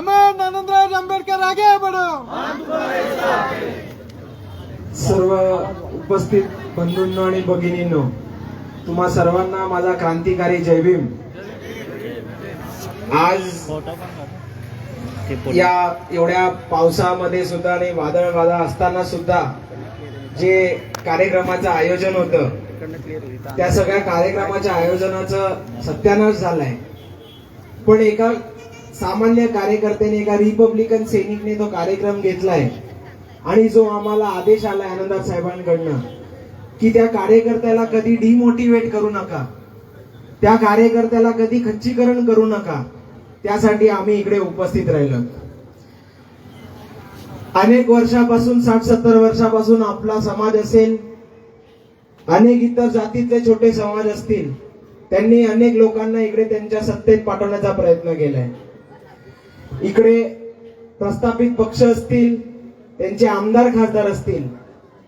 हमें आनंदराज आंबेडकर आगे बढ़ो। सर्व उपस्थित बंधूंनो आणि भगिनींनो तुम्हा सर्वांना माझा क्रांतिकारी जय भीम. आज या एवढ्या पावसामध्ये सुद्धा आणि वादळ वादळ असताना सुद्धा जे कार्यक्रमाचं आयोजन होतं त्या सगळ्या कार्यक्रमाच्या आयोजनाचं सत्यानाश झालाय. पण एका सामान्य कार्यकर्त्याने एका रिपब्लिकन सैनिकने तो कार्यक्रम घेतलाय. आणि जो आम्हाला आदेश आलाय आनंदात साहेबांकडनं की त्या कार्यकर्त्याला कधी डिमोटिवेट करू नका. त्या कार्यकर्त्याला कधी खच्चीकरण करू नका. त्यासाठी आम्ही इकडे उपस्थित राहिलो. अनेक वर्षापासून साठ सत्तर वर्षापासून आपला समाज असेल अनेक इतर जातीतले छोटे समाज असतील त्यांनी अनेक लोकांना इकडे त्यांच्या सत्तेत पाठवण्याचा प्रयत्न केलाय. इकडे प्रस्थापित पक्ष असतील त्यांचे आमदार खासदार असतील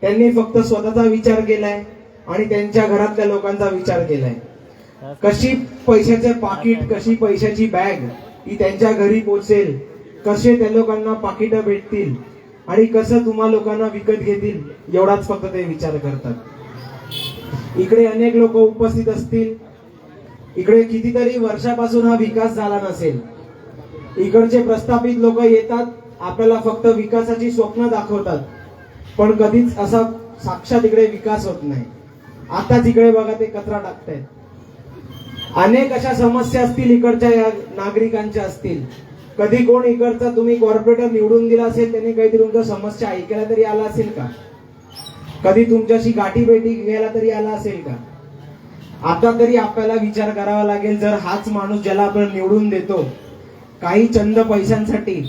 त्यांनी फक्त स्वतःचा विचार केलाय आणि त्यांच्या घरातल्या लोकांचा विचार केलाय. कशी पैशाचे पाकिट कशी पैशाची बॅग ही त्यांच्या घरी पोचेल कसे त्या लोकांना पाकिटं भेटतील आणि कसं तुम्हा लोकांना विकत घेतील एवढाच फक्त ते विचार करतात. इकडे अनेक लोक उपस्थित असतील. इकडे कितीतरी वर्षापासून हा विकास झाला नसेल. इकडचे प्रस्थापित लोक येतात आपल्याला फक्त विकासाची स्वप्न दाखवतात. पण कधीच असा साक्षात इकडे विकास होत नाही. आताच इकडे बघा ते कचरा टाकतायत. अनेक अशा समस्या असतील इकडच्या या नागरिकांच्या असतील. कधी कोण इकडचा तुम्ही कॉर्पोरेटर निवडून दिला असेल त्यांनी काहीतरी तुमच्या समस्या ऐकायला तरी आला असेल का? कधी तुमच्याशी गाठी भेटी घ्यायला तरी आला असेल का? आता तरी आपल्याला विचार करावा लागेल जर हाच माणूस ज्याला आपण निवडून देतो काही चंद पैशांसाठी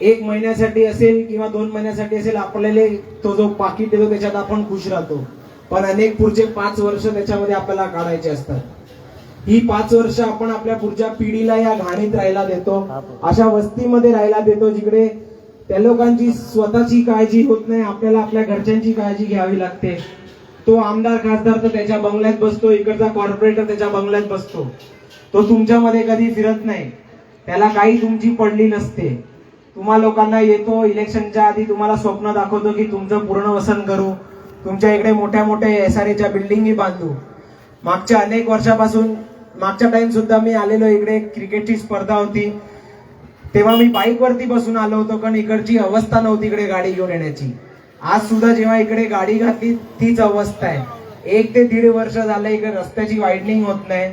एक महिन्यासाठी असेल किंवा दोन महिन्यासाठी असेल आपल्याला तो जो पाकिट देतो त्याच्यात आपण खुश राहतो. पण अनेक पुढचे पाच वर्ष त्याच्यामध्ये आपल्याला काढायचे असतात. ही पाच वर्ष आपण आपल्या पुढच्या पिढीला या घाणीत राहायला देतो. अशा वस्तीमध्ये राहायला देतो जिकडे त्या लोकांची स्वतःची काळजी होत नाही आपल्याला आपल्या घरच्यांची काळजी घ्यावी लागते. तो आमदार खासदार तर त्याच्या बंगल्यात बसतो इकडचा कॉर्पोरेटर त्याच्या बंगल्यात बसतो. तो तुमच्यामध्ये कधी फिरत नाही. त्याला काही तुमची पडली नसते. तुम्हा लोकांना येतो इलेक्शनच्या आधी तुम्हाला स्वप्न दाखवतो की तुमचं पूर्ण वसन करू. तुमच्या इकडे मोठ्या मोठ्या एस आर एच्या बिल्डिंगी बांधू. मागच्या अनेक वर्षापासून मागच्या टाइम सुद्धा मी आलेलो इकडे क्रिकेटची स्पर्धा होती. तेव्हा मी बाईकवरती बसून आलो होतो कारण इकडची अवस्था नव्हती इकडे गाडी घेऊन येण्याची. आज सुद्धा जेव्हा इकडे गाडी घातली तीच अवस्था आहे. एक ते दीड वर्ष झालं इकडे रस्त्याची वाईडनिंग होत नाही.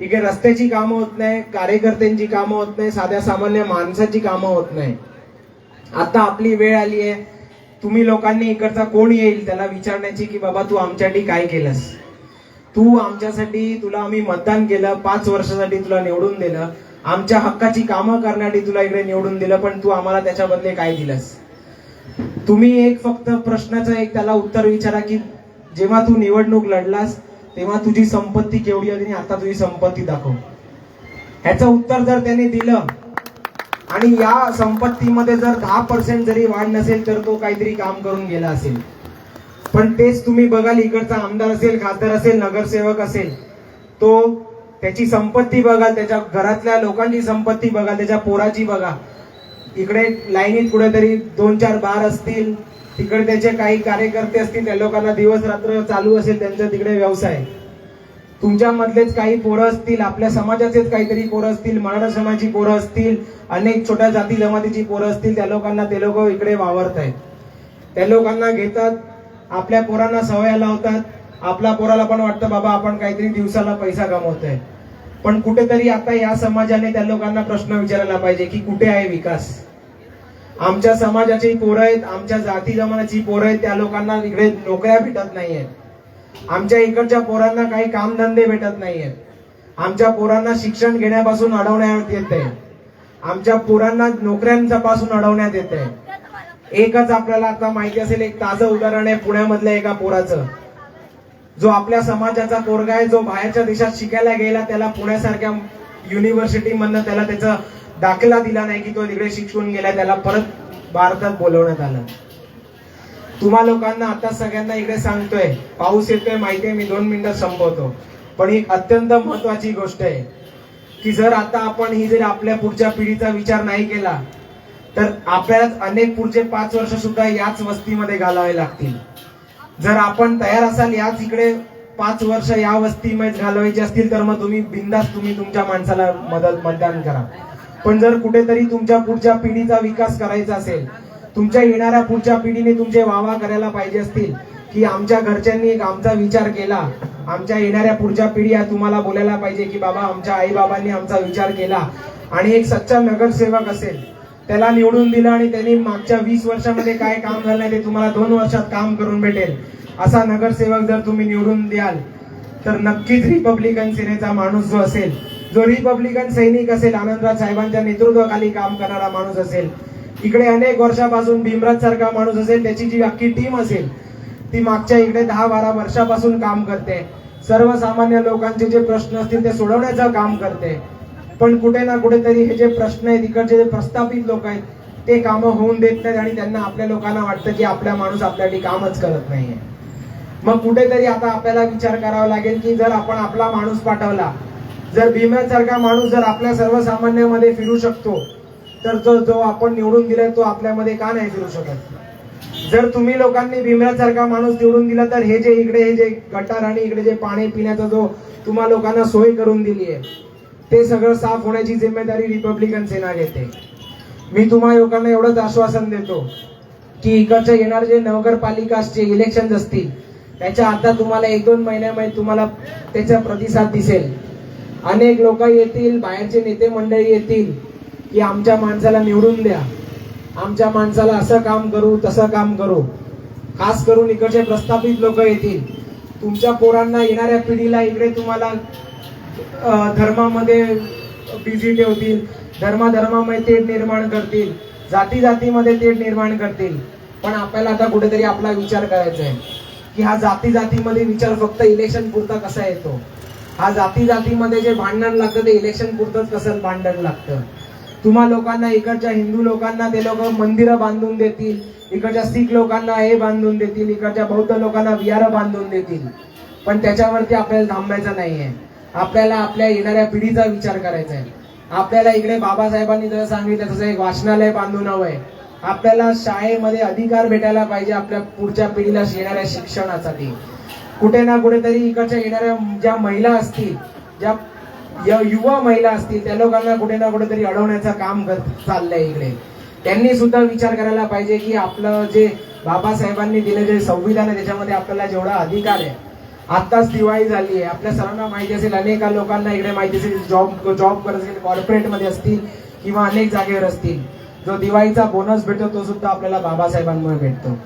इकडे रस्त्याची कामं होत नाही कार्यकर्त्यांची कामं होत नाही साध्या सामान्य माणसाची कामं होत नाही. आता आपली वेळ आली आहे तुम्ही लोकांनी इकडचा कोण येईल त्याला विचारण्याची की बाबा तू आमच्यासाठी काय केलंस? तू आमच्यासाठी तुला आम्ही मतदान केलं पाच वर्षासाठी तुला निवडून दिलं. आमच्या हक्काची कामं करण्यासाठी तुला इकडे निवडून दिलं पण तू आम्हाला त्याच्याबद्दल काय दिलंस? तुम्ही एक फक्त प्रश्नाचं एक त्याला उत्तर विचारा की जेव्हा तू निवडणूक लढलास तेव्हा तुझी संपत्ती केवढी होती आणि आता तुझी संपत्ती दाखव. ह्याचं उत्तर जर त्याने दिलं आणि या संपत्तीमध्ये जर दहा पर्सेंट जरी वाढ नसेल तर तो काहीतरी काम करून गेला असेल. पण तेच तुम्ही बघाल इकडचा आमदार असेल खासदार असेल नगरसेवक असेल तो त्याची संपत्ती बघाल त्याच्या घरातल्या लोकांची संपत्ती बघाल त्याच्या पोराची बघा. इकडे लाईनीत कुठेतरी दोन चार बार असतील तिकडे त्याचे काही कार्यकर्ते असतील त्या लोकांना दिवस रात्र चालू असेल त्यांचा तिकडे व्यवसाय. तुमच्यामधलेच काही पोरं असतील आपल्या समाजाचेच काहीतरी पोरं असतील मराठा समाजाची पोरं असतील अनेक छोट्या जाती जमातीची पोरं असतील त्या लोकांना ते लोक इकडे वावरत आहेत त्या लोकांना घेतात आपल्या पोरांना सवय लावतात. आपल्या पोराला पण वाटतं बाबा आपण काहीतरी दिवसाला पैसा कमवतोय. पण कुठेतरी आता या समाजाने त्या लोकांना प्रश्न विचारायला पाहिजे की कुठे आहे विकास? आमच्या समाजाची पोरं आहेत आमच्या जाती जमानाची पोरं आहेत त्या लोकांना इकडे नोकऱ्या भेटत नाहीयेत. आमच्या इकडच्या पोरांना काही कामधंदे भेटत नाहीयेत. आमच्या पोरांना शिक्षण घेण्यापासून अडवण्यात येत आहे आमच्या पोरांना नोकऱ्यांच्या पासून अडवण्यात येत आहे एकच आपल्याला आता माहिती असेल एक ताजं उदाहरण आहे पुण्यामधल्या एका पोराचं. जो आपल्या समाजाचा पोरगा आहे जो बाहेरच्या देशात शिकायला गेला त्याला पुण्यासारख्या युनिव्हर्सिटी मधनं त्याला त्याचं दाखला दिला नाही की तो तिकडे शिकून गेला त्याला परत भारतात बोलवण्यात आलं. तुम्हा लोकांना आता सगळ्यांना इकडे सांगतोय पाऊस येतोय माहितीये मी दोन मिनिटात संपवतो. पण ही अत्यंत महत्वाची गोष्ट आहे की जर आता आपण ही जर आपल्या पुढच्या पिढीचा विचार नाही केला तर आपल्याला अनेक पुढचे पाच वर्ष सुद्धा याच वस्तीमध्ये घालावे लागतील. जर आपण तयार असाल याच इकडे पाच वर्ष या वस्तीमध्ये घालवायची असतील तर मग तुम्ही बिंदास तुम्ही तुमच्या माणसाला मदत मतदान करा. पण जर कुठेतरी तुमच्या पुढच्या पिढीचा विकास करायचा असेल तुमच्या येणाऱ्या पुढच्या पिढीने तुमचे वावा करायला पाहिजे असतील की आमच्या घरच्यांनी एक आमचा विचार केला आमच्या येणाऱ्या पुढच्या पिढी या तुम्हाला बोलायला पाहिजे की बाबा आमच्या आई बाबांनी आमचा विचार केला आणि एक सच्चा नगरसेवक असेल त्याला निवडून दिलं आणि त्यांनी मागच्या वीस वर्षामध्ये काय काम झालं नाही ते तुम्हाला दोन वर्षात काम करून भेटेल. असा नगरसेवक जर तुम्ही निवडून द्याल तर नक्कीच रिपब्लिकन सेनेचा माणूस जो असेल जो रिपब्लिकन सैनिक असेल आनंदराज साहेबांच्या नेतृत्वाखाली काम करणारा माणूस असेल. इकडे अनेक वर्षापासून भीमराज सारखा माणूस असेल त्याची जी अख्खी टीम असेल ती मागच्या इकडे दहा बारा वर्षापासून काम करते. सर्वसामान्य लोकांचे जे प्रश्न असतील ते सोडवण्याचं काम करते. पण कुठे ना कुठेतरी हे जे प्रश्न आहेत इकडचे जे प्रस्थापित लोक आहेत ते कामं होऊन देत नाहीत आणि त्यांना आपल्या लोकांना वाटतं की आपला माणूस आपल्यासाठी कामच करत नाहीये. मग कुठेतरी आता आपल्याला विचार करावा लागेल की जर आपण आपला माणूस पाठवला जर भीम्यासारखा माणूस जर आपल्या सर्वसामान्यामध्ये फिरू शकतो तर जो जो आपण निवडून दिलाय तो आपल्यामध्ये का नाही फिरू शकत? जर तुम्ही लोकांनी भीम्यासारखा माणूस निवडून दिला तर हे जे इकडे हे जे गटार आणि इकडे जे पाणी पिण्याचा जो तुम्हा लोकांना सोय करून दिली आहे ते सगळं साफ होण्याची जिम्मेदारी रिपब्लिकन सेना घेते. मी तुम्हा लोकांना एवढंच आश्वासन देतो की इकडच्या येणार जे नगरपालिकाचे इलेक्शन असतील त्याच्या आता तुम्हाला एक दोन महिन्यामध्ये तुम्हाला त्याचा प्रतिसाद दिसेल. अनेक लोक येतील बाहेरचे नेते मंडळी येतील की आमच्या माणसाला निवडून द्या. आमच्या माणसाला असं काम करू तसं काम करू. खास करून इकडचे प्रस्थापित लोक येतील. तुमच्या पोरांना येणाऱ्या पिढीला इकडे तुम्हाला धर्मामध्ये बिझी ठेवतील. धर्माधर्मामध्ये तेढ निर्माण करतील. जाती जातीमध्ये तेढ निर्माण करतील. पण आपल्याला आता कुठेतरी आपला विचार करायचा आहे की हा जाती जातीमध्ये विचार फक्त इलेक्शन पुरता कसा येतो? हा जाती जातीमध्ये जे भांडण लागतं ते इलेक्शन पुरतच कसं भांडण लागतं? तुम्हा लोकांना इकडच्या हिंदू लोकांना ते लोक मंदिरं बांधून देतील इकडच्या सिख लोकांना हे बांधून देतील इकडच्या बौद्ध लोकांना विहार बांधून देतील. पण त्याच्यावरती आपल्याला थांबायचं नाहीये. आपल्याला आपल्या येणाऱ्या पिढीचा विचार करायचा आहे. आपल्याला इकडे बाबासाहेबांनी जसं सांगितलं तसं एक वाचनालय बांधून हवंय आपल्याला शाळेमध्ये अधिकार भेटायला पाहिजे आपल्या पुढच्या पिढीला येणाऱ्या शिक्षणासाठी. कुठे ना कुठेतरी इकडच्या येणाऱ्या ज्या महिला असतील ज्या या युवा महिला असतील त्या लोकांना कुठे ना कुठेतरी अडवण्याचं काम करत चाललंय इकडे. त्यांनी सुद्धा विचार करायला पाहिजे की आपलं जे बाबासाहेबांनी दिले जे संविधान आहे त्याच्यामध्ये आपल्याला जेवढा अधिकार आहे. आत्ताच दिवाळी झाली आहे. आपल्या सर्वांना माहिती असेल अनेक लोकांना इकडे माहिती असेल जॉब जॉब करत असेल कॉर्पोरेटमध्ये असतील किंवा अनेक जागेवर असतील. जो दिवाळीचा बोनस भेटतो तो सुद्धा आपल्याला बाबासाहेबांमुळे भेटतो.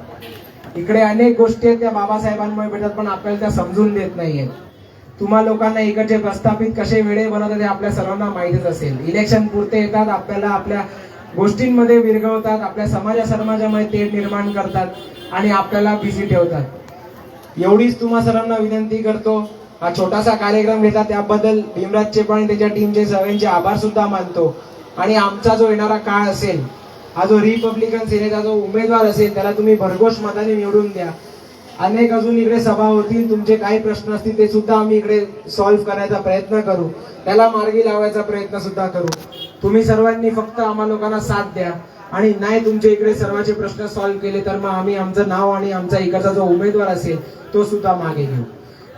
इकडे अनेक गोष्टी आहेत त्या बाबासाहेबांमुळे भेटतात पण आपल्याला त्या समजून देत नाहीये तुम्हा लोकांना इकडचे प्रस्थापित कसे वेळे बनवतात हे आपल्या सर्वांना माहितीच असेल. इलेक्शन पुरते येतात आपल्याला आपल्या गोष्टींमध्ये विरघळवतात आपल्या समाजा समाजामध्ये ते निर्माण करतात आणि आपल्याला बिझी ठेवतात. एवढीच तुम्हा सर्वांना विनंती करतो हा छोटासा कार्यक्रम घेतला त्याबद्दल भीमराजचे पण त्याच्या टीमचे सगळ्यांचे आभार सुद्धा मानतो. आणि आमचा जो येणारा काळ असेल हा जो रिपब्लिकन सेनेचा जो उमेदवार असेल त्याला तुम्ही भरघोष मताने निवडून द्या. अनेक अजून इकडे सभा होतील तुमचे काही प्रश्न असतील ते सुद्धा आम्ही इकडे सॉल्व्ह करायचा प्रयत्न करू. त्याला मार्गी लावायचा प्रयत्न सुद्धा करू. तुम्ही सर्वांनी फक्त आम्हा लोकांना साथ द्या. आणि नाही तुमचे इकडे सर्वांचे प्रश्न सॉल्व्ह केले तर मग आम्ही आमचं नाव आणि आमचा इकडचा जो उमेदवार असेल तो सुद्धा मागे घेऊ.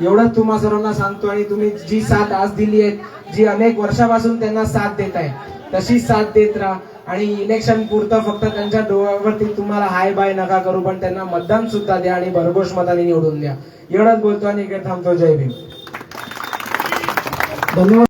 एवढंच तुम्हा सर्वांना सांगतो आणि तुम्ही जी साथ आज दिली आहे जी अनेक वर्षापासून त्यांना साथ देत आहे तशीच साथ देत राहा. आणि इलेक्शन पुरतं फक्त त्यांच्या डोळ्यावरती तुम्हाला हाय बाय नका करू पण त्यांना मतदान सुद्धा द्या आणि भरघोष मताने निवडून द्या. एवढंच बोलतो आणि इकडे थांबतो. जय भीम. धन्यवाद.